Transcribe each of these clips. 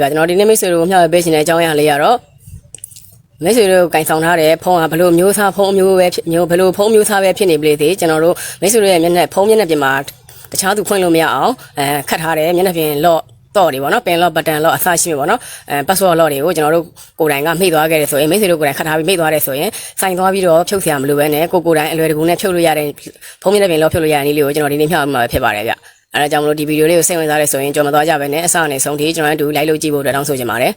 ဒါကျွန်တော်ဒီနေ့မိတ်ဆွေတို့မျှဝေပေးရှင်တဲ့အကြောင်းအရာလေးကတော့မိတ်ဆွေတို့ကင်ဆောင်ထားတဲ့ဖုန်းကဘလို့မျိုးစားဖုန်းအမျိုးပဲဖြစ်မျိုးဘလို့ဖုန်းမျိုးစားပဲဖြစ်နေပြီလေသေးကျွန်တော်တို့မိတ်ဆွေတို့ရဲ့မျက်နှာဖုန်းမျက်နှာပြင်မှာတခြားသူဖွင့်လို့မရအောင်အဲခတ်ထားတယ်မျက်နှာပြင်လော့တော့တွေပေါ့နော်ပင်လော့ဘတ်တန်လော့အစရှိမယ်ပေါ့နော်အဲ password လော့တွေကိုကျွန်တော်တို့ကိုယ်တိုင်ကမှိတ်သွားခဲ့တယ်ဆိုရင်မိတ်ဆွေတို့ကိုယ်တိုင်ခတ်ထားပြီးမှိတ်သွားတယ်ဆိုရင်စိုင်သွားပြီးတော့ဖြုတ်เสียမလို့ပဲနဲ့ကိုကိုယ်တိုင်အလွယ်တကူနဲ့ဖြုတ်လို့ရတဲ့ဖုန်းမျက်နှာပြင်လော့ဖြုတ်လို့ရတဲ့နည်းလေးကိုကျွန်တော်ဒီနေ့မျှဝေမှာဖြစ်ပါတယ်ဗျ အဲဒါကြောင့်မလို့ဒီဗီဒီယိုလေးကိုစိတ်ဝင်စားတယ်ဆိုရင်ကြော်မသွားကြပဲနဲ့အစအနေဆုံးထိကျွန်တော်တို့လိုက်လို့ကြည့်ဖို့အတွက်တောင်းဆိုချင်ပါတယ်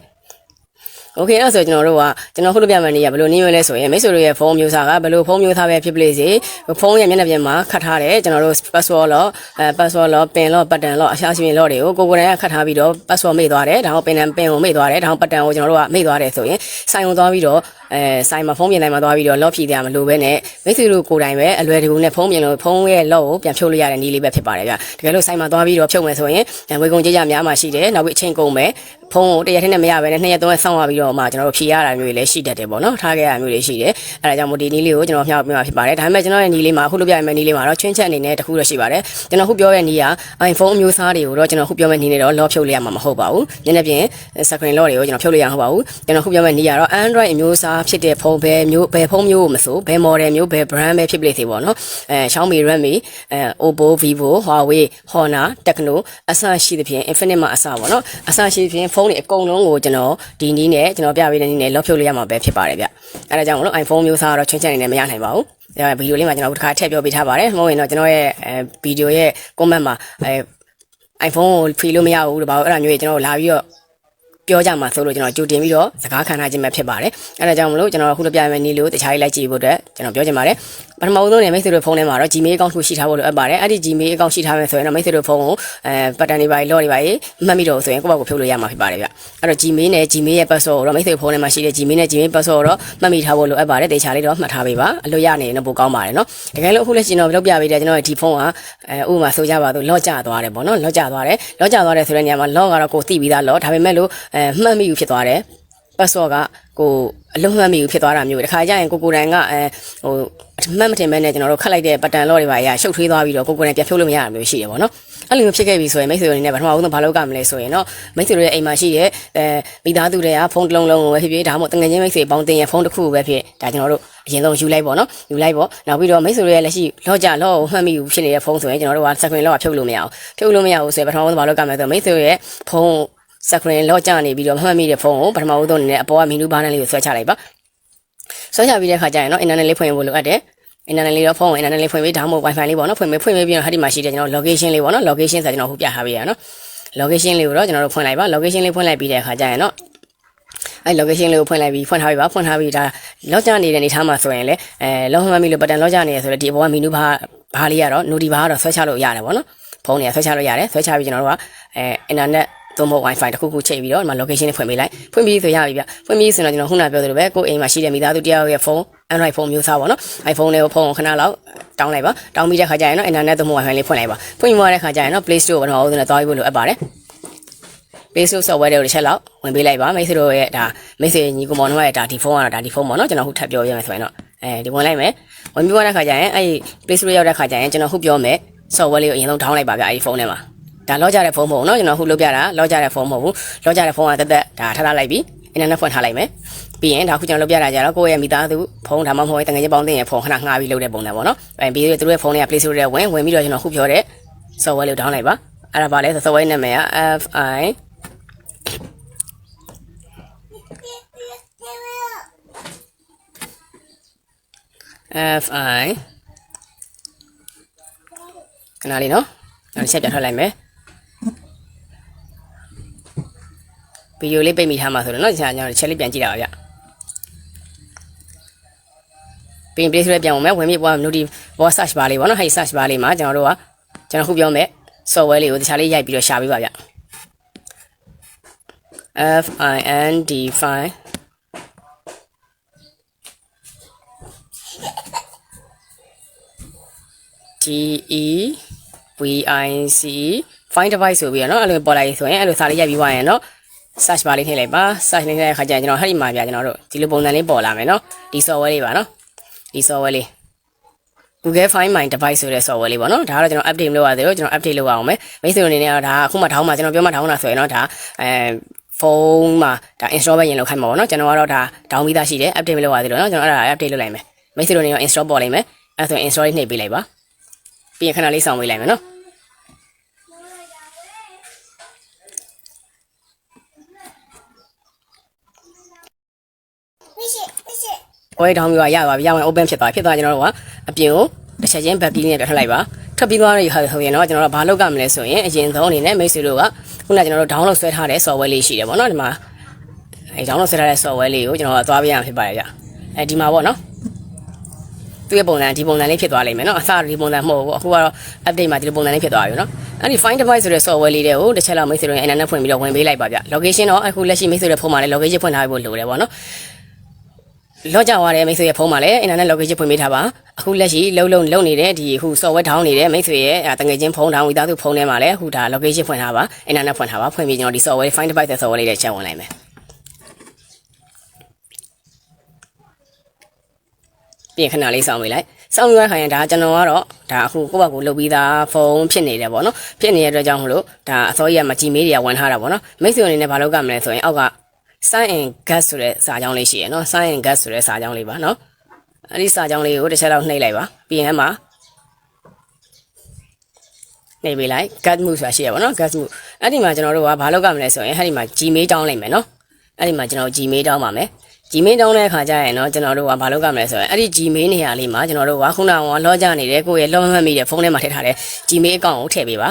โอเคအဲ့ဆိုကျွန်တော်တို့ကကျွန်တော်ခုလိုပြမယ်နေရဘယ်လိုနည်းမျိုးလဲဆိုရင်မိတ်ဆွေတို့ရဲ့ဖုန်းမျိုးစားကဘယ်လိုဖုန်းမျိုးစားပဲဖြစ်ပလေစေဖုန်းရဲ့မျက်နှာပြင်မှာခတ်ထားတယ်ကျွန်တော်တို့ password လောအဲ password လောပင်လော button လောအရှာရှင်လောတွေကိုကိုကိုယ်တိုင်ကခတ်ထားပြီးတော့ password မိတ်သွားတယ်ဒါမှပင်နံပင်ကိုမိတ်သွားတယ်ဒါမှ button ကိုကျွန်တော်တို့ကမိတ်သွားတယ်ဆိုရင်စိုင်ုံသွားပြီးတော့ အဲစိုင်မှာဖုန်းပြင်တိုင်းမှာသွားပြီးတော့ lock ဖြည့်တယ်မလို့ပဲနဲ့မိတ်ဆွေတို့ကိုယ်တိုင်ပဲအလွယ်တကူနဲ့ဖုန်းပြင်လို့ဖုန်းရဲ့ lock ကိုပြန်ဖြုတ်လို့ရတဲ့နည်းလေးပဲဖြစ်ပါတယ်ဗျတကယ်လို့စိုင်မှာသွားပြီးတော့ဖြုတ်မယ်ဆိုရင်ဝေကုံကြေးကြများမှရှိတယ်နောက်ပြီးအချိန်ကုန်မယ်ဖုန်းကိုတရက်ထင်းနဲ့မရဘဲနဲ့နှစ်ရက်သုံးရက်စောင့်ရပြီးတော့မှကျွန်တော်တို့ဖြည့်ရတာမျိုးတွေလည်းရှိတတ်တယ်ပေါ့နော်ထားခဲ့ရမျိုးတွေရှိတယ်အဲဒါကြောင့်မို့ဒီနည်းလေးကိုကျွန်တော်မျှဝေပေးမှာဖြစ်ပါတယ်ဒါပေမဲ့ကျွန်တော်ရဲ့နည်းလေးမှာအခုလိုပြရမယ့်နည်းလေးမှာတော့ချင်းချက်အနေနဲ့တခုတော့ရှိပါတယ်ကျွန်တော်ခုပြောတဲ့နည်းက iPhone အမျိုးအစားတွေကိုတော့ကျွန်တော်ခုပြောမယ့်နည်းနဲ့တော့ lock ဖြုတ်လိုက်ရမှာမဟုတ်ပါဘူးနည်းနည်းပြင် screen lock တွေကိုကျွန်တော်ဖြုတ်လိုက်ရမှာမဟုတ်ပါဘူးကျွန်တော်ခုပြောမယ့်နည်းကတော့ Android အမျိုးအစားဖြစ်တဲ့ဖုန်းပဲမျိုးဘယ်ဖုန်းမျိုးကိုမဆိုဘယ် model မျိုးဘယ် brand ပဲဖြစ်ပလေစေပေါ့နော်အဲ Xiaomi Redmi အဲ Oppo Vivo Huawei Honor Tecno အစရှိသဖြင့် Infinix မှာအစပေါ့နော်အစရှိသဖြင့်ဖုန်းတွေအကုန်လုံးကိုကျွန်တော်ဒီနည်းနဲ့ကျွန်တော်ပြပေးတဲ့နည်းနဲ့ lock ဖြုတ်လိုက်ရမှာပဲဖြစ်ပါတယ်ဗျအဲဒါကြောင့်မလို့ iPhone မျိုးစားကတော့ချင်းချက်အနေနဲ့မရနိုင်ပါဘူးအဲဗီဒီယိုလေးမှာကျွန်တော်တို့တစ်ခါထည့်ပြောပေးထားပါတယ်မဟုတ်ရင်တော့ကျွန်တော်ရဲ့အဲဗီဒီယိုရဲ့ comment မှာအဲ iPhone ကိုဖီလို့မရဘူးတပါဘူးအဲ့ဒါမျိုးကြီးကျွန်တော်လာပြီးတော့ ပြောကြမှာဆိုလို့ကျွန်တော်ကြိုတင်ပြီးတော့စကားခံထားခြင်းပဲဖြစ်ပါတယ်အဲ့ဒါကြောင့်မလို့ကျွန်တော်အခုလိုပြမယ်နီးလို့တခြားလေးလိုက်ကြည့်ဖို့အတွက်ကျွန်တော်ပြောချင်ပါတယ်ပထမဦးဆုံးနေမိတ်ဆွေတို့ဖုန်းထဲမှာတော့ Gmail account တစ်ခုရှိထားဖို့လိုအပ်ပါတယ်အဲ့ဒီ Gmail account ရှိထားမယ်ဆိုရင်တော့မိတ်ဆွေတို့ဖုန်းကိုအဲပတ်တန်တွေပါလော့တွေပါမှတ်မိတော့ဆိုရင်ကိုယ့်ဘက်ကိုဖြုတ်လို့ရမှာဖြစ်ပါတယ်ဗျအဲ့တော့ Gmail နဲ့ Gmail ရဲ့ password ကိုတော့မိတ်ဆွေဖုန်းထဲမှာရှိတဲ့ Gmail နဲ့ Gmail password ကိုတော့မှတ်မိထားဖို့လိုအပ်ပါတယ်တေချာလေးတော့မှတ်ထားပေးပါအလို့ရနေရင်တော့ပိုကောင်းပါတယ်နော်တကယ်လို့အခုလက်ရှိတော့လုပ်ပြပေးတယ်ကျွန်တော်ဒီဖုန်းကအဲဥပမာဆိုကြပါတော့လော့ကျသွားတယ်ပေါ့နော်လော့ကျသွားတယ်လော့ကျသွားတယ်ဆိုတဲ့နေရာမှာလော့ကတော့ကိုသိပြီးသားလော့ဒါပေမဲ့လို့အဲမှတ်မိဘူးဖြစ်သွားတယ် password ကကိုအလုံးမှတ်မိဘူးဖြစ်သွားတာမျိုးတခါကျရင်ကိုကိုတိုင်ကအဲဟိုမှတ်မတင်မဲနဲ့ကျွန်တော်တို့ခတ်လိုက်တဲ့ button လော့တွေပါရရှုပ်ထွေးသွားပြီးတော့ကိုကိုတိုင်ပြန်ဖြုတ်လို့မရတာမျိုးရှိတယ်ပေါ့နော်အဲ့လိုမျိုးဖြစ်ခဲ့ပြီဆိုရင်မိတ်ဆွေတို့အနေနဲ့ပထမဦးဆုံးဘာလုပ်ကြမလဲဆိုရင်တော့မိတ်ဆွေတို့ရဲ့အိမ်မှာရှိတဲ့အဲမိသားစုတွေကဖုန်းတစ်လုံးလုံးကိုပဲဖြစ်ဖြစ်ဒါမှမဟုတ်တငယ်ချင်းမိတ်ဆွေပေါင်းတင်ရဲ့ဖုန်းတစ်ခုပဲဖြစ်ဒါကျွန်တော်တို့အရင်ဆုံးယူလိုက်ပေါ့နော်ယူလိုက်ပေါ့နောက်ပြီးတော့မိတ်ဆွေတို့ရဲ့လက်ရှိလော့ကြလော့ကိုမှတ်မိဘူးဖြစ်နေတဲ့ဖုန်းဆိုရင်ကျွန်တော်တို့က screen lock ဖြုတ်လို့မရအောင်ဖြုတ်လို့မရဘူးဆိုရင်ပထမဦးဆုံးဘာလုပ်ကြမလဲဆိုတော့မိတ်ဆွေရဲ့ဖုန်း screen lock ကျနေပြီးတော့မှတ်မိတဲ့ဖုန်းကိုပထမဦးဆုံးအနေနဲ့အပေါ်ကမီနူဘားနဲ့လေးကိုဆွဲချလိုက်ပါဆွဲချပြီးတဲ့ခါကျရင်တော့ internet လေးဖွင့်ဖို့လိုအပ်တယ် internet လေးတော့ဖုန်းကို internet လေးဖွင့်ပြီးဒါမှမဟုတ် wifi လေးပေါ့နော်ဖွင့်ပြီးဖွင့်ပြီးပြီးတော့ဟာဒီမှာရှိတဲ့ကျွန်တော် location လေးပေါ့နော် location ဆိုကျွန်တော်ဟိုပြထားပေးရနော် location လေးကိုတော့ကျွန်တော်တို့ဖွင့်လိုက်ပါ location လေးဖွင့်လိုက်ပြီးတဲ့အခါကျရင်တော့အဲ location လေးကိုဖွင့်လိုက်ပြီးဖွင့်ထားပြီပါဖွင့်ထားပြီးဒါလော့ချနေတဲ့အနေထားမှာဆိုရင်လေအဲလော့မှမီလို့ button လော့ချနေရဆိုတော့ဒီအပေါ်ကမီနူဘာဘာလေးကတော့ noti ဘာကတော့ဆွဲချလို့ရတယ်ပေါ့နော်ဖုန်းတွေကဆွဲချလို့ရတယ်ဆွဲချပြီးကျွန်တော်တို့ကအဲ internet သို့မဟုတ် wifi တစ်ခုခုချိန်ပြီးတော့ဒီမှာ location နဲ့ဖွင့်ပေးလိုက်ဖွင့်ပြီးဆိုရပြီဗျဖွင့်ပြီးဆိုတော့ကျွန်တော်ခုနပြောသလိုပဲကိုယ်အိမ်မှာရှိတဲ့မိသားစုတယောက်ရဲ့ဖုန်း Android ဖုန်းမျိုးစားပေါ့နော် iPhone လေးကိုဖုန်းကိုခဏလောက်တောင်းလိုက်ပါတောင်းပြီးတဲ့ခါကျရင်တော့ internet သို့မဟုတ် wifi လေးဖွင့်လိုက်ပါဖွင့်ပြီးမှတဲ့ခါကျရင်တော့ Play Store ကိုတော့ဦးစနဲ့သွားပြီးဖို့လိုအပ်ပါတယ် Play Store software တွေကိုတစ်ချက်လောက်ဝင်ပေးလိုက်ပါမိတ်ဆွေတို့ရဲ့ဒါမိတ်ဆွေညီကောင်မောင်တို့ရဲ့ဒါဒီဖုန်းကတော့ဒါဒီဖုန်းပေါ့နော်ကျွန်တော်ခုထပ်ပြောရမယ်ဆိုရင်တော့အဲဒီဝင်လိုက်မယ်ဝင်ပြီးတဲ့ခါကျရင်အဲဒီ Play Store ရောက်တဲ့ခါကျရင်ကျွန်တော်ခုပြောမယ် software လေးကိုအရင်ဆုံး down လိုက်ပါဗျအဲဒီဖုန်းထဲမှာ ဒါလော့ကြတဲ့ဖုန်းမဟုတ်နော်ကျွန်တော်အခုလုပ်ပြတာလော့ကြတဲ့ဖုန်းမဟုတ်ဘူးလော့ကြတဲ့ဖုန်းကတက်တက်ဒါထားထားလိုက်ပြီအင်တာနက်ဖွင့်ထားလိုက်မယ်ပြီးရင်ဒါအခုကျွန်တော်လုပ်ပြတာကြတော့ကိုယ့်ရဲ့မိသားစုဖုန်းဒါမှမဟုတ်တငယ်ချင်းပေါင်းသင်းရဲ့ဖုန်းခဏငှားပြီးလုပ်တဲ့ပုံစံပေါ့နော်အဲပြီးတော့သူတို့ရဲ့ဖုန်းတွေက Play Store ထဲဝင်ဝင်ပြီးတော့ကျွန်တော်အခုပြောတဲ့ software လို့ download လိုက်ပါအဲ့ဒါပါလဲ software နာမည်က FI ် fi ခဏလေးနော်နောက်တစ်ချက်ပြထွက်လိုက်မယ် ဗီဒီယိုလေးပိတ်မိထားမှာဆိုတော့เนาะကျွန်တော်တစ်ချက်လေးပြန်ကြည့်တာပါဗျပြင် place လေးပြန်ဝင်မယ်ဝင်ပြီးပေါ် noti ပေါ် search bar လေးပေါ့နော်ဟဲ့ search bar လေးမှာကျွန်တော်တို့ကကျွန်တော်ခုပြောမယ် software လေးကိုတခြားလေးရိုက်ပြီးတော့ရှာပေးပါဗျ F I N D file T E V I C find device ဆိုပြီးတော့เนาะအဲ့လိုပေါ်လိုက်ဆိုရင်အဲ့လိုစာလေးရိုက်ပြီးသွားရင်เนาะ search bar လေးထည့်လိုက်ပါ search လေးထည့်တဲ့အခါကျရင်ကျွန်တော်ဟဲ့ဒီမှာပြကျွန်တော်တို့ဒီလိုပုံစံလေးပေါ်လာမယ်နော်ဒီ software လေးပါနော်ဒီ software လေး Google Find My Device ဆိုတဲ့ software လေးပေါ့နော်ဒါကတော့ကျွန်တော် update လုပ်ရသေးတယ်ကျွန်တော် update လုပ်ရအောင်မယ်မိတ်ဆွေအနေနဲ့ကဒါအခုမှထောင်းမှကျွန်တော်ပြောမှထောင်းတာဆိုရင်တော့ဒါအဲဖုန်းမှာဒါ install ပဲရင်လောက်ခိုင်းမှာပေါ့နော်ကျွန်တော်ကတော့ဒါ down ပြီးသားရှိတယ် update မလုပ်ရသေးလို့နော်ကျွန်တော်အဲ့ဒါ update လုပ်လိုက်မယ်မိတ်ဆွေတို့နေရော install ပေါ်လိုက်မယ်အဲ့ဆိုရင် install လေးနှိပ်ပေးလိုက်ပါပြီးရင်ခဏလေးစောင့်ပေးလိုက်မယ်နော် OA တောင်းပြီးတော့ရပါပြီ။ရဝင် open ဖြစ်သွားဖြစ်သွားကျွန်တော်တို့ကအပြင်ကိုတစ်ချက်ချင်း back key နဲ့ပြထလိုက်ပါ။ထွက်ပြီးသွားရဟုတ်ဟုတ်ရင်တော့ကျွန်တော်တို့ဘာလုပ်ကြမလဲဆိုရင်အရင်ဆုံးအနေနဲ့မိတ်ဆွေတို့ကခုနကကျွန်တော်တို့ download ဆွဲထားတဲ့ software လေးရှိတယ်ပေါ့နော်ဒီမှာအဲ download ဆွဲထားတဲ့ software လေးကိုကျွန်တော်ကသွားပြရမှာဖြစ်ပါတယ်ဗျ။အဲဒီမှာပေါ့နော်။သူ့ရဲ့ပုံစံဒီပုံစံလေးဖြစ်သွားလိမ့်မယ်နော်။အစဒီပုံစံမဟုတ်ဘူး။အခုကတော့ update မှာဒီလိုပုံစံလေးဖြစ်သွားပြီနော်။အဲ့ဒီ find device ဆိုတဲ့ software လေးတွေကိုတစ်ချက်လောက်မိတ်ဆွေတို့ရဲ့ internet ဖွင့်ပြီးတော့ဝင်ပေးလိုက်ပါဗျ။ location တော့အခုလက်ရှိမိတ်ဆွေတို့ဖုန်းမှာလည်း location ဖွင့်ထားဖို့လိုတယ်ပေါ့နော်။ လော့ကြသွားတဲ့မိတ်ဆွေရဲ့ဖုန်းမှာလည်း internet location ဖွင့်ပေးထားပါအခုလက်ရှိလုံးလုံးလုံးနေတဲ့ဒီဟို software down နေတဲ့မိတ်ဆွေရဲ့တငယ်ချင်းဖုန်း down ဝီသားသူဖုန်းထဲမှာလည်းဟိုဒါ location ဖွင့်ထားပါ internet ဖွင့်ထားပါဖွင့်ပြီးကျွန်တော်ဒီ software find device တဲ့ software လေးတွေချက်ဝင်လိုက်မယ်ပြင်ခဏလေးစောင့်ပေးလိုက်စောင့်ရတဲ့ခါရင်ဒါကျွန်တော်ကတော့ဒါအခုကိုယ့်ဘက်ကိုလုတ်ပြီးသားဖုန်းဖြစ်နေတယ်ပေါ့နော်ဖြစ်နေတဲ့အတွက်ကြောင့်မလို့ဒါအစောကြီးကမကြည်မေးတွေကဝင်ထားတာပေါ့နော်မိတ်ဆွေအနေနဲ့ဘာလုပ်ကြမလဲဆိုရင်အောက်က sign in gas ဆိုတဲ့စာကြောင်းလေးရှိရယ်နော် sign in gas ဆိုတဲ့စာကြောင်းလေးပါနော်အဲ့ဒီစာကြောင်းလေးကိုတစ်ချက်တော့နှိပ်လိုက်ပါပြီးရင်မှာနှိပ်ပေးလိုက် gas မှုဆိုတာရှိရပါတော့ gas မှုအဲ့ဒီမှာကျွန်တော်တို့ကဘာလုပ်ကြမလဲဆိုရင်အဲ့ဒီမှာ gmail တောင်းလိုက်မယ်နော်အဲ့ဒီမှာကျွန်တော် gmail တောင်းပါမယ် gmail တောင်းတဲ့အခါကျရင်တော့ကျွန်တော်တို့ကဘာလုပ်ကြမလဲဆိုရင်အဲ့ဒီ gmail နေရာလေးမှာကျွန်တော်တို့ကခုနကလောကြနေတဲ့ကိုယ့်ရဲ့လောမမှတ်မိတဲ့ဖုန်းထဲမှာထည့်ထားတဲ့ gmail account ကိုထည့်ပေးပါ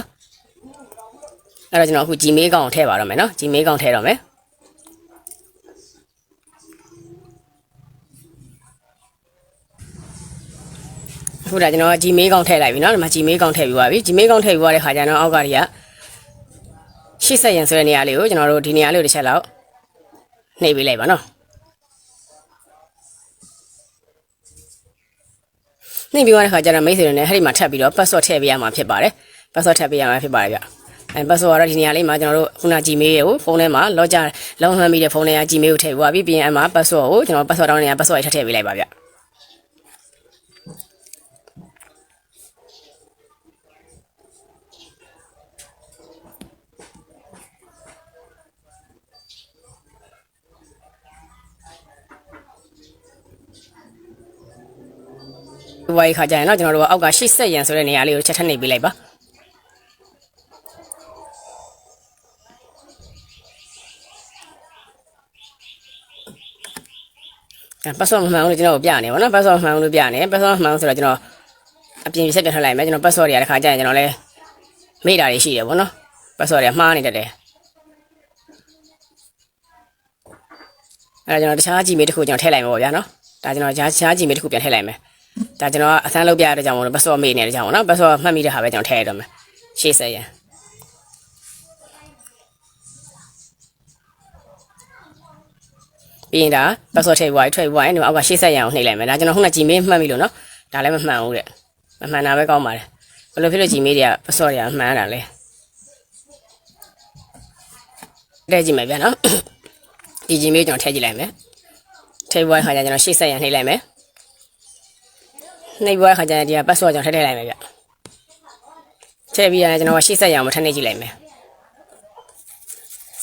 အဲ့တော့ကျွန်တော်အခု gmail account ကိုထည့်ပါတော့မယ်နော် gmail account ထည့်တော့မယ် ခုဒါကျွန်တော်ဂျီမေးကောင်ထည့်လိုက်ပြီနော်ဒီမှာဂျီမေးကောင်ထည့်ပြီးပါပြီဂျီမေးကောင်ထည့်ပြီးပါတဲ့ခါကျတော့အောက်ကတွေကရှေ့ဆက်ရန်ဆိုတဲ့နေရာလေးကိုကျွန်တော်တို့ဒီနေရာလေးကိုတစ်ချက်လောက်နှိပ်ပေးလိုက်ပါနော်နှိပ်ပြီးသွားတဲ့ခါကျတော့မိတ်ဆွေတွေနဲ့အဲ့ဒီမှာထပ်ပြီးတော့ password ထည့်ပေးရမှာဖြစ်ပါတယ် password ထပ်ပေးရမှာဖြစ်ပါတယ်ဗျအဲ password ကတော့ဒီနေရာလေးမှာကျွန်တော်တို့ခုန Gmail ရဲ့ကိုဖုန်းထဲမှာ login လုံးမှန်းပြီးတဲ့ဖုန်းထဲက Gmail ကိုထည့်ပြီးသွားပြီးပြီးရင်အဲ့မှာ password ကိုကျွန်တော် password တောင်းနေတာ password ထည့်ပေးလိုက်ပါဗျ ဒီဝိုင်းခါကျရင်တော့ကျွန်တော်တို့ကအောက်က80ရန်ဆိုတဲ့နေရာလေးကိုချက်ထပ်နေပေးလိုက်ပါအဲပတ်စောမမှန်ဘူးလို့ကျွန်တော်ပြနေပါတော့ပတ်စောမမှန်ဘူးလို့ပြနေပတ်စောမမှန်ဘူးဆိုတော့ကျွန်တော်အပြင်ဆက်ပြထလိုက်မယ်ကျွန်တော်ပတ်စောတွေကတစ်ခါကျရင်ကျွန်တော်လည်းမေ့တာတွေရှိတယ်ဗောနော်ပတ်စောတွေကမှားနေတတ်တယ်အဲဒါကျွန်တော်တခြား Gmail တစ်ခုကျွန်တော်ထည့်လိုက်မှာပေါ့ဗျာနော်ဒါကျွန်တော်တခြား Gmail တစ်ခုပြန်ထည့်လိုက်မယ် ဒါကျွန်တော်ကအဆန်းလုပ်ပြရတဲ့ကြောင့်မလို့ပတ်စော့မေ့နေတဲ့ကြောင့်ပေါ့နော်ပတ်စော့မှတ်မိတဲ့ဟာပဲကျွန်တော်ထည့်ရတော့မယ်ရှေ့ဆက်ရန်ပြီးရင်ဒါပတ်စော့ထည့်ပြီးွားထွက်ပြီးွားရင်ဒီအောက်ကရှေ့ဆက်ရန်ကိုနှိပ်လိုက်မယ်ဒါကျွန်တော်ခုနက Gmail မှတ်မိလို့နော်ဒါလည်းမမှန်ဘူးတဲ့မမှန်တာပဲကောင်းပါတယ်ဘယ်လိုဖြစ်လို့ Gmail တွေကပတ်စော့တွေကမှန်တာလဲတဲ့ကြည့်မယ်ဗျာနော်ဒီ Gmail ကျွန်တော်ထည့်ကြည့်လိုက်မယ်ထည့်ပြီးွားခါကျကျွန်တော်ရှေ့ဆက်ရန်နှိပ်လိုက်မယ် နှိပ်ပွဲခါကျရင်ဒီက password ကျွန်တော်ထည့်ထည့်လိုက်မယ်ဗျထည့်ပြီးရင်ကျွန်တော်ကရှေ့ဆက်ရအောင်မထည့်နေကြည့်လိုက်မယ်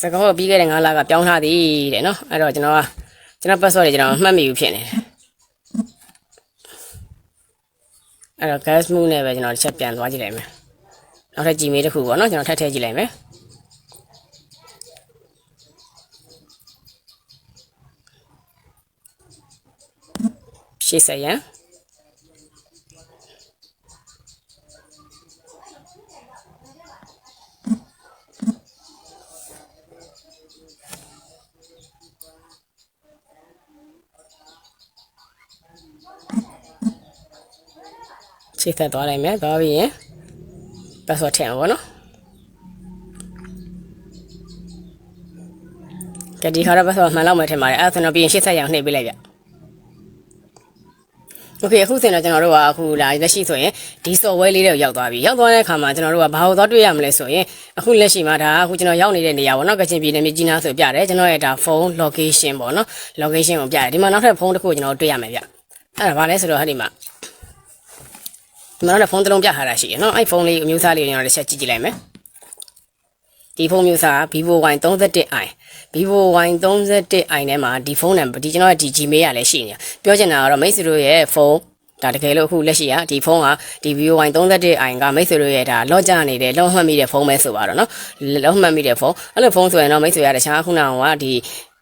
စကားပြီးခဲ့တဲ့9လကပြောင်းထားသည်တဲ့နော်အဲ့တော့ကျွန်တော်ကကျွန်တော် password တွေကျွန်တော်မှတ်မိဘူးဖြစ်နေတယ်အဲ့တော့ gas move နဲ့ပဲကျွန်တော်တစ်ချက်ပြန်သွားကြည့်လိုက်မယ်နောက်ထပ် gmail တစ်ခုပေါ့နော်ကျွန်တော်ထပ်ထည့်ကြည့်လိုက်မယ်ရှေ့ဆက်ရန် ချိတ်သက်သွားလိုက်မယ်သွားပြီးရင် password ထည့်အောင်ပေါ့နော်ကဲဒီခါတော့ password မှန်လောက်မယ်ထင်ပါတယ်အဲ့ဒါဆိုတော့ပြီးရင်ရှေ့ဆက်ရအောင်နှိပ်ပေးလိုက်ဗျโอเคအခုစင်တော့ကျွန်တော်တို့ကအခုလာလက်ရှိဆိုရင်ဒီ software လေးတွေကိုရောက်သွားပြီရောက်သွားတဲ့အခါမှာကျွန်တော်တို့ကဘာလို့သွားတွေ့ရမလဲဆိုရင်အခုလက်ရှိမှာဒါအခုကျွန်တော်ရောက်နေတဲ့နေရာပေါ့နော်ကချင်ပြည်နယ်မြေကြီးနားဆိုပြတယ်ကျွန်တော်ရဲ့ဒါ phone location ပေါ့နော် location ကိုပြတယ်ဒီမှာနောက်ထပ်ဖုန်းတစ်ခုကျွန်တော်တွေ့ရမယ်ဗျအဲ့ဒါဘာလဲဆိုတော့ဟဲ့ဒီမှာ ဒီမှာတော့ဖုန်းတစ်လုံးပြထားတာရှိရနော်အဲ့ဖုန်းလေးအမျိုးအစားလေးကိုကျွန်တော်တစ်ချက်ကြည့်ကြည့်လိုက်မယ်ဒီဖုန်းမျိုးစား Vivo Y31i Vivo Y31i နဲ့မှာဒီဖုန်းနံပါတ်ဒီကျွန်တော်ဒီ Gmail ရလည်းရှိနေပြောချင်တာကတော့မိတ်ဆွေတို့ရဲ့ဖုန်းဒါတကယ်လို့အခုလက်ရှိကဒီဖုန်းကဒီ Vivo Y31i ကမိတ်ဆွေတို့ရဲ့ဒါလော့ကြနေတယ်လော့မှတ်မိတဲ့ဖုန်းပဲဆိုပါတော့နော်လော့မှတ်မိတဲ့ဖုန်းအဲ့လိုဖုန်းဆိုရင်တော့မိတ်ဆွေရတခြားခုနကဒီ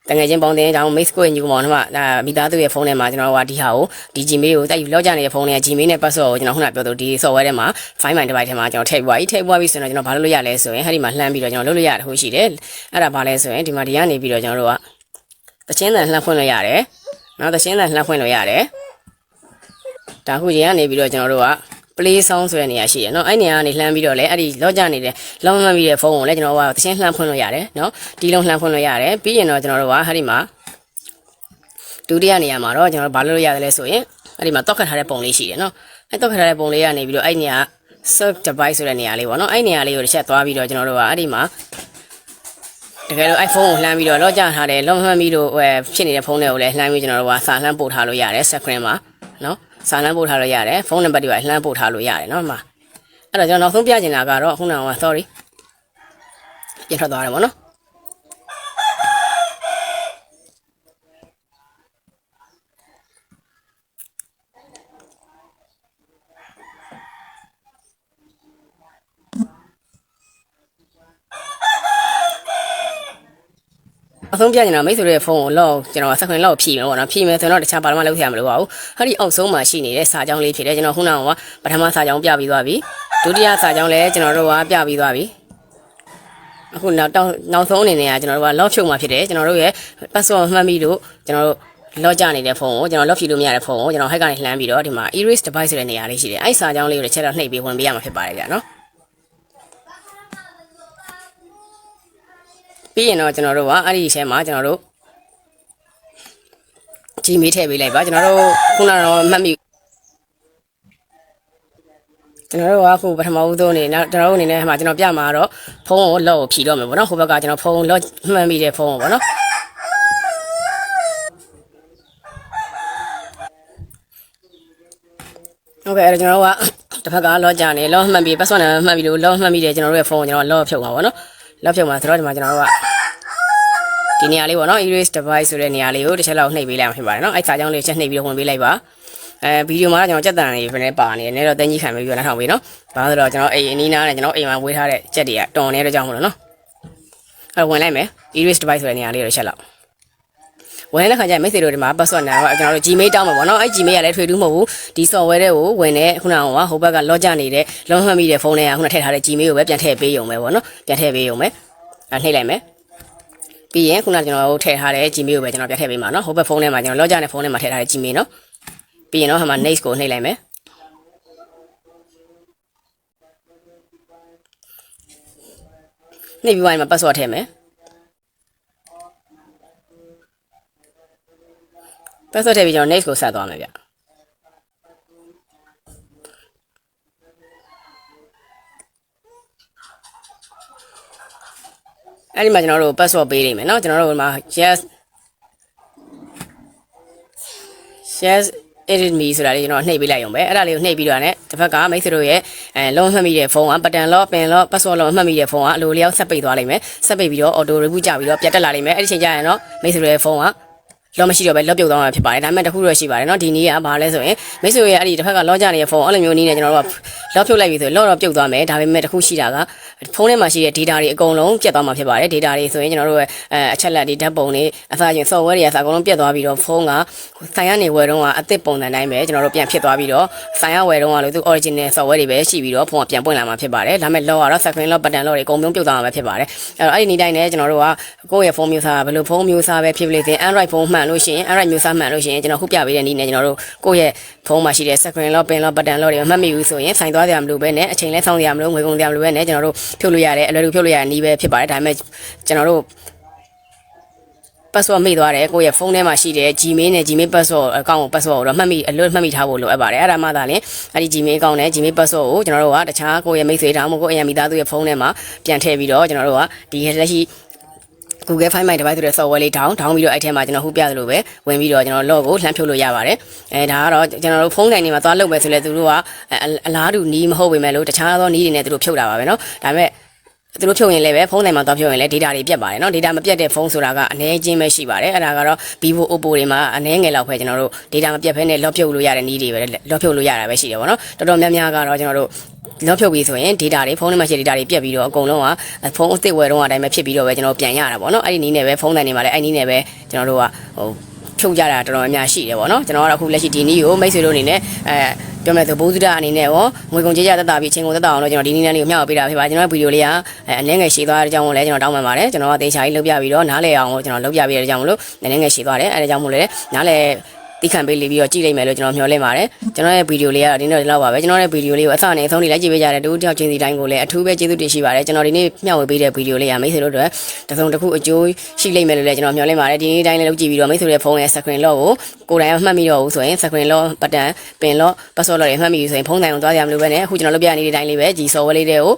တငယ်ချင်းပေါင်းတင်ကြောင်း mix ကိုညီကောင်မောင်တို့ကဒါမိသားစုရဲ့ဖုန်းထဲမှာကျွန်တော်တို့ကဒီဟာကိုဒီ Gmail ကိုတိုက်ယူလောက်ကြနေတဲ့ဖုန်းထဲက Gmail နဲ့ password ကိုကျွန်တော်ခုနပြောသလိုဒီ software ထဲမှာ Find My Device ထဲမှာကျွန်တော်ထည့်ပြီးပါပြီထည့်ပြီးပါပြီဆိုတော့ကျွန်တော်ဘာလုပ်လို့ရလဲဆိုရင်အဲ့ဒီမှာလှမ်းပြီးတော့ကျွန်တော်လုပ်လို့ရတယ်ဟိုရှိတယ်အဲ့ဒါဘာလဲဆိုရင်ဒီမှာဒီကနေပြီးတော့ကျွန်တော်တို့ကတချင်းတန်လှမ်းဖွင့်လို့ရတယ်နောက်တချင်းတန်လှမ်းဖွင့်လို့ရတယ်ဒါခုကြီးကနေပြီးတော့ကျွန်တော်တို့က play sound ဆိုတဲ့နေရာရှိရယ်နော်အဲ့နေရာကနေလှမ်းပြီးတော့လဲအဲ့ဒီ log ကြနေတဲ့ log လှမ်းပြီးတဲ့ဖုန်းကိုလဲကျွန်တော်ကသချင်းလှမ်းဖွင့်လို့ရတယ်နော်ဒီလုံးလှမ်းဖွင့်လို့ရတယ်ပြီးရင်တော့ကျွန်တော်တို့ကအဲ့ဒီမှာဒုတိယနေရာမှာတော့ကျွန်တော်ဘာလုပ်လို့ရတယ်လဲဆိုရင်အဲ့ဒီမှာတောက်ခတ်ထားတဲ့ပုံလေးရှိတယ်နော်အဲ့တောက်ခတ်ထားတဲ့ပုံလေးကနေပြီးတော့အဲ့နေရာ sub device ဆိုတဲ့နေရာလေးပေါ့နော်အဲ့နေရာလေးကိုတစ်ချက်သွားပြီးတော့ကျွန်တော်တို့ကအဲ့ဒီမှာတကယ်လို့ iPhone ကိုလှမ်းပြီးတော့လော့ကြထားတယ်လော့မှန်ပြီးတော့ဖြစ်နေတဲ့ဖုန်းတွေကိုလည်းလှမ်းပြီးကျွန်တော်တို့ကစာလှမ်းပို့ထားလို့ရတယ် screen မှာ စာလမ်းပို့ထားလို့ရတယ်ဖုန်းနံပါတ်တွေပါလှမ်းပို့ထားလို့ရတယ်နော်မှာအဲ့တော့ကျွန်တော်နောက်ဆုံးပြချင်တာကတော့ခုနက sorry ပြန်ထွက်သွားတယ်ပေါ့နော် အဆုံးပြနေတာမိတ်ဆွေရဲ့ဖုန်းကိုလော့ကျွန်တော်ဆက်ခွင်လော့ဖြီးမယ်ပေါ့နော်ဖြီးမယ်ဆိုတော့တခြားဘာမှလုပ်ရမလို့ပါဘူးဟာဒီအောက်ဆုံးမှာရှိနေတဲ့စာကြောင်းလေးဖြစ်တယ်ကျွန်တော်ခုနကပထမစာကြောင်းပြပြီးသွားပြီဒုတိယစာကြောင်းလည်းကျွန်တော်တို့ကပြပြီးသွားပြီအခုနောက်တောင်းနောက်ဆုံးအနေနဲ့ကကျွန်တော်တို့က lock ဖြုတ်မှာဖြစ်တယ်ကျွန်တော်တို့ရဲ့ password မှတ်မိလို့ကျွန်တော်တို့ lock ကြနေတဲ့ဖုန်းကိုကျွန်တော် lock ဖြုတ်လို့မရတဲ့ဖုန်းကိုကျွန်တော် hack ကနေလှမ်းပြီးတော့ဒီမှာ erase device ဆိုတဲ့နေရာလေးရှိတယ်အဲ့စာကြောင်းလေးကိုတစ်ချက်တော့နှိပ်ပြီးဝင်ပေးရမှာဖြစ်ပါတယ်ကြာနော် ပြီးရင်တော့ကျွန်တော်တို့ကအဲ့ဒီအထဲမှာကျွန်တော်တို့ Gmail ထည့်ပေးလိုက်ပါကျွန်တော်တို့ခုနကတော့မှတ်မိကျွန်တော်တို့ကအခုပထမဦးဆုံးအနေနဲ့ကျွန်တော်တို့အနေနဲ့ဟိုမှာကျွန်တော်ပြမှာတော့ဖုန်းကိုလော့ကိုဖြီတော့မယ်ပေါ့နော်ဟိုဘက်ကကျွန်တော်ဖုန်းလော့မှတ်မိတဲ့ဖုန်းကိုပေါ့နော်ဟုတ်ကဲ့အဲ့တော့ကျွန်တော်တို့ကတစ်ဖက်ကလော့ကြနေလော့မှတ်ပြီး password နဲ့မှတ်ပြီးလို့လော့မှတ်မိတယ်ကျွန်တော်တို့ရဲ့ဖုန်းကိုကျွန်တော်လော့ဖြုတ်ပါပေါ့နော် လော့ဖြုတ်မှာဆိုတော့ဒီမှာကျွန်တော်တို့ကဒီနေရာလေးပေါ့နော် erase device ဆိုတဲ့နေရာလေးကိုတစ်ချက်လောက်နှိပ်ပေးလိုက်မှာဖြစ်ပါတယ်နော်အဲ့စာကြောင်းလေးချက်နှိပ်ပြီးတော့ဝင်ပေးလိုက်ပါအဲဗီဒီယိုမှာကျွန်တော်ကြက်တန်လေးပဲပါနေတယ်နည်းတော့တင်းကြီးခံပြီးတော့နောက်ထောင်ပေးနော်ဘာလို့လဲဆိုတော့ကျွန်တော်အိမ်အနီးနားနဲ့ကျွန်တော်အိမ်မှာဝေးထားတဲ့ကြက်တွေကတော်နေတဲ့ကြောင်းမလို့နော်အဲ့ဝင်လိုက်မယ် erase device ဆိုတဲ့နေရာလေးကိုတစ်ချက်လောက် ဝင်တဲ့ခါကျရင် message တို့ဒီမှာ password နဲ့တော့ကျွန်တော်တို့ Gmail တောင်းမှာပေါ့နော်အဲ့ Gmail ကလည်းထွေထူးမဟုတ်ဘူးဒီ software တွေကိုဝင်တဲ့ခုနကဟိုဘက်က log ကြနေတဲ့ log မှတ်မိတဲ့ဖုန်းထဲကခုနထည့်ထားတဲ့ Gmail ကိုပဲပြန်ထည့်ပေးရုံပဲပေါ့နော်ပြန်ထည့်ပေးရုံပဲအဲ့နှိပ်လိုက်မယ်ပြီးရင်ခုနကကျွန်တော်တို့ထည့်ထားတဲ့ Gmail ကိုပဲကျွန်တော်ပြန်ထည့်ပေးမှာနော်ဟိုဘက်ဖုန်းထဲမှာကျွန်တော် log ကြတဲ့ဖုန်းထဲမှာထည့်ထားတဲ့ Gmail နော်ပြီးရင်တော့ဟိုမှာ next ကိုနှိပ်လိုက်မယ်နှိပ်ပြီးသွားရင်မှာ password ထည့်မယ် password ထည့်ပြီးကျွန်တော် next ကိုဆက်သွားမယ်ဗျအဲ့ဒီမှာကျွန်တော်တို့ password ပေးနေမယ်เนาะကျွန်တော်တို့ဒီမှာ yes yes edit me ဆိုတာလေးကျွန်တော်နှိပ်ပေးလိုက်ရုံပဲအဲ့ဒါလေးကိုနှိပ်ပြီးတော့ねတစ်ဖက်ကမိတ်ဆွေတို့ရဲ့အဲလုံးမှတ်မိတဲ့ဖုန်းက button lock pin lock password lock မှတ်မိတဲ့ဖုန်းကအလိုလျောက်ဆက်ပိတ်သွားလိမ့်မယ်ဆက်ပိတ်ပြီးတော့ auto reboot ကြပြီးတော့ပြတ်တက်လာလိမ့်မယ်အဲ့ဒီချိန်ကျရင်တော့မိတ်ဆွေတို့ရဲ့ဖုန်းက လောမရှိတော့ပဲလောပြုတ်သွားမှာဖြစ်ပါတယ်ဒါပေမဲ့တခုတော့ရှိပါတယ်เนาะဒီနေ့ကဘာလဲဆိုရင်မိတ်ဆွေရဲ့အဲ့ဒီတစ်ဖက်ကလောကြနေတဲ့ဖုန်းအဲ့လိုမျိုးနည်းနဲ့ကျွန်တော်တို့ကလောဖြုတ်လိုက်ပြီဆိုရင်လောတော့ပြုတ်သွားမယ်ဒါပေမဲ့တခုရှိတာကဖုန်းထဲမှာရှိတဲ့ data တွေအကုန်လုံးပြတ်သွားမှာဖြစ်ပါတယ် data တွေဆိုရင်ကျွန်တော်တို့ရဲ့အဲအချက်လက်တွေဓာတ်ပုံတွေအစားချင်း software တွေအစားအကုန်လုံးပြတ်သွားပြီးတော့ဖုန်းကဆိုင်ကနေဝယ်တော့ကအသစ်ပုံစံတိုင်းပဲကျွန်တော်တို့ပြန်ဖြစ်သွားပြီးတော့ဆိုင်ရဝယ်တော့ကလို့သူ original software တွေပဲရှိပြီးတော့ဖုန်းကပြန်ပွင့်လာမှာဖြစ်ပါတယ်ဒါပေမဲ့ lock ကတော့ screen lock button lock တွေအကုန်လုံးပြုတ်သွားမှာဖြစ်ပါတယ်အဲ့တော့အဲ့ဒီနေ့တိုင်းနဲ့ကျွန်တော်တို့ကကိုယ့်ရဲ့ဖုန်းမျိုးစားဘယ်လိုဖုန်းမျိုးစားပဲဖြစ်ဖြစ်လေ Android ဖုန်းမှန် လို့ရှိရင် Android မျိုးစားမှန်လို့ရှိရင်ကျွန်တော်ခုပြပေးတဲ့နည်းနဲ့ကျွန်တော်တို့ကိုယ့်ရဲ့ဖုန်းမှာရှိတဲ့ screen lock pin lock button lock တွေမှတ်မိဘူးဆိုရင်ဆိုင်သွားကြမလို့ပဲနဲ့အချိန်လဲဆောင်းကြမလို့ငွေကုန်ကြမလို့ပဲနဲ့ကျွန်တော်တို့ဖြုတ်လို့ရတယ်အလွယ်တကူဖြုတ်လို့ရတဲ့နည်းပဲဖြစ်ပါတယ်ဒါပေမဲ့ကျွန်တော်တို့ password မိသွားတယ်ကိုယ့်ရဲ့ဖုန်းထဲမှာရှိတဲ့ Gmail နဲ့ Gmail password အကောင့်ကို password ကိုတော့မှတ်မိအလွတ်မှတ်မိထားဖို့လိုအပ်ပါတယ်အဲ့ဒါမှသာလျှင်အဲ့ဒီ Gmail အကောင့်နဲ့ Gmail password ကိုကျွန်တော်တို့ကတခြားကိုယ့်ရဲ့မိတ်ဆွေတောင်မကိုယ့်အရင်မိသားစုရဲ့ဖုန်းထဲမှာပြန်ထည့်ပြီးတော့ကျွန်တော်တို့ကဒီလက်ရှိ Google Find My Device ဆိုတဲ့ software လေး down down ပြီးတော့အဲ့ထဲမှာကျွန်တော်ဟိုပြသလိုပဲဝင်ပြီးတော့ကျွန်တော် log ကိုလှမ်းဖြုတ်လို့ရပါတယ်အဲဒါကတော့ကျွန်တော်တို့ဖုန်းတိုင်းတွေမှာသွားလုပ်ပဲဆိုလဲသူတို့ကအလားတူနီးမဟုတ်ပေမဲ့လို့တခြားသောနီးတွေနဲ့သူတို့ဖြုတ်တာပါပဲเนาะဒါပေမဲ့ သူတို့ဖြုတ်ရင်လည်းပဲဖုန်းတိုင်းမှာတော့ဖြုတ်ရင်လည်း data တွေပြတ်ပါတယ်เนาะ data မပြတ်တဲ့ဖုန်းဆိုတာကအနည်းချင်းပဲရှိပါတယ်အဲ့ဒါကတော့ Vivo Oppo တွေမှာအနည်းငယ်လောက်ပဲကျွန်တော်တို့ data မပြတ်ဘဲနဲ့ lock ဖြုတ်လို့ရတဲ့နည်းတွေပဲ lock ဖြုတ်လို့ရတာပဲရှိတယ်ပေါ့နော်တော်တော်များများကတော့ကျွန်တော်တို့ လော့ဖြုတ်ပြီးဆိုရင် data တွေဖုန်းထဲမှာရှိတဲ့ data တွေပြတ်ပြီးတော့အကုန်လုံးကဖုန်းအစ်စ်ဝယ်တော့အတိုင်းပဲဖြစ်ပြီးတော့ပဲကျွန်တော်ပြန်ရတာပေါ့နော်အဲ့ဒီနည်းနဲ့ပဲဖုန်းတိုင်းတွေမှာလည်းအဲ့ဒီနည်းနဲ့ပဲကျွန်တော်တို့ကဟိုဖြုတ်ကြတာတော်တော်များများရှိတယ်ပေါ့နော်ကျွန်တော်ကတော့အခုလက်ရှိဒီနည်းကိုမိတ်ဆွေတို့အနေနဲ့အဲ ပြောမယ်ဆိုဘိုးစုဒအနေနဲ့ရောငွေကုန်ကြေးကြတက်တာပြီးအချိန်ကုန်တက်တာအောင်လို့ကျွန်တော်ဒီနည်းနဲ့လေးကိုမျှဝေပေးတာဖြစ်ပါကျွန်တော်ဗီဒီယိုလေးကအအနည်းငယ်ရှည်သွားတဲ့အကြောင်းကိုလည်းကျွန်တော်တောင်းပန်ပါတယ်ကျွန်တော်ကသေချာကြီးလုပ်ပြပြီးတော့နားလည်အောင်လို့ကျွန်တော်လုပ်ပြပေးတဲ့အကြောင်းမလို့နည်းနည်းငယ်ရှည်သွားတယ်အဲဒါကြောင့်မို့လဲနားလည် တိခံပေးလေးပြီးတော့ကြည့်လိုက်မယ်လို့ကျွန်တော်မျှော်လင့်ပါတယ်ကျွန်တော်ရဲ့ဗီဒီယိုလေးကတော့ဒီနေ့တော့ဒီလောက်ပါပဲကျွန်တော်ရဲ့ဗီဒီယိုလေးကိုအစနဲ့အဆုံးထိလိုက်ကြည့်ပေးကြတဲ့တူတယောက်ချင်းစီတိုင်းကိုလည်းအထူးပဲကျေးဇူးတင်ရှိပါတယ်ကျွန်တော်ဒီနေ့မျှဝေပေးတဲ့ဗီဒီယိုလေးကမိတ်ဆွေတို့အတွက်တစ်စုံတစ်ခုအကျိုးရှိလိမ့်မယ်လို့လည်းကျွန်တော်မျှော်လင့်ပါတယ်ဒီနေ့တိုင်းလည်းလုပ်ကြည့်ပြီးတော့မိတ်ဆွေရဲ့ဖုန်းရဲ့ screen lock ကိုကိုယ်တိုင်မှတ်မိတော့ဘူးဆိုရင် screen lock button pin lock password lock တွေမှတ်မိပြီဆိုရင်ဖုန်းတိုင်းကိုသွားကြမလို့ပဲနဲ့အခုကျွန်တော်လုပ်ပြနေတဲ့တိုင်းလေးပဲ G software လေးတွေကို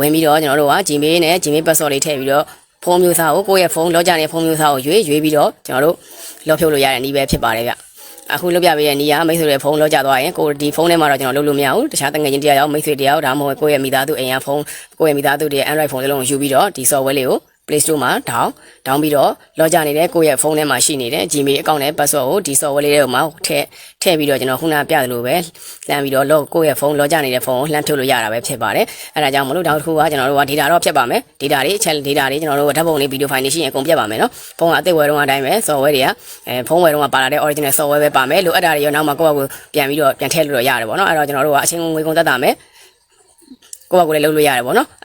ဝင်ပြီးတော့ကျွန်တော်တို့က Gmail နဲ့ Gmail password လေးထည့်ပြီးတော့ဖုန်းမျိုးစားကိုကိုယ့်ရဲ့ဖုန်းလောကြနေတဲ့ဖုန်းမျိုးစားကိုရွေးရွေးပြီးတော့ကျွန်တော်တို့လောဖြုတ်လို့ရတဲ့နည်းပဲဖြစ်ပါတယ်ဗျ အခုလုပ်ပြပေးတဲ့နေရာမိတ်ဆွေတွေဖုန်းလောက်ကြသွားရင်ကိုဒီဖုန်းထဲမှာတော့ကျွန်တော်လုပ်လို့မရဘူးတခြားတငယ်ချင်းတရားရောက်မိတ်ဆွေတရားရောက်ဒါမှမဟုတ်ကိုယ့်ရဲ့မိသားစုအိမ်ရဖုန်းကိုယ့်ရဲ့မိသားစုတွေ Android ဖုန်းတစ်လုံးကိုယူပြီးတော့ဒီ software လေးကို Play Store မှာ down down ပြီးတော့လောကြနေတဲ့ကိုယ့်ရဲ့ဖုန်းထဲမှာရှိနေတဲ့ Gmail account နဲ့ password ကိုဒီ software လေးထဲမှာထည့်ထည့်ပြီးတော့ကျွန်တော်ခုနပြသလိုပဲလှမ်းပြီးတော့လောကိုယ့်ရဲ့ဖုန်းလောကြနေတဲ့ဖုန်းကိုလှမ်းထုတ်လို့ရတာပဲဖြစ်ပါတယ်အဲဒါကြောင့်မလို့ဒါတစ်ခုကကျွန်တော်တို့က data တော့ဖြတ်ပါမယ် data တွေ chat data တွေကျွန်တော်တို့ဓာတ်ပုံလေး video file တွေရှိရင်အကုန်ပြတ်ပါမယ်နော်ဖုန်းကအသက်ဝယ်တော့အတိုင်းပဲ software တွေကအဲဖုန်းဝယ်တော့ပါလာတဲ့ original software ပဲပါမယ်လို့အဲ့ဒါတွေရောနောက်မှကိုယ့်ဘက်ကိုပြန်ပြီးတော့ပြန်ထည့်လို့ရရတယ်ပေါ့နော်အဲ့တော့ကျွန်တော်တို့ကအချင်းငွေကုန်သက်တာမယ်ကိုယ့်ဘက်ကိုလည်းလုပ်လို့ရတယ်ပေါ့နော်